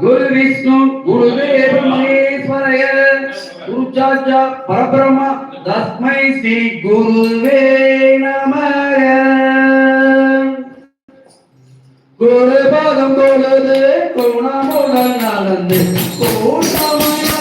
குரு விஷ்ணு குரு மகேஸ்வரய குருஜாஜ பரபிரம தஸ்மை ஸ்ரீ குருவே நமக. குரு பாதம் பொழுது கோணமுடன் நடந்து கோணமயோ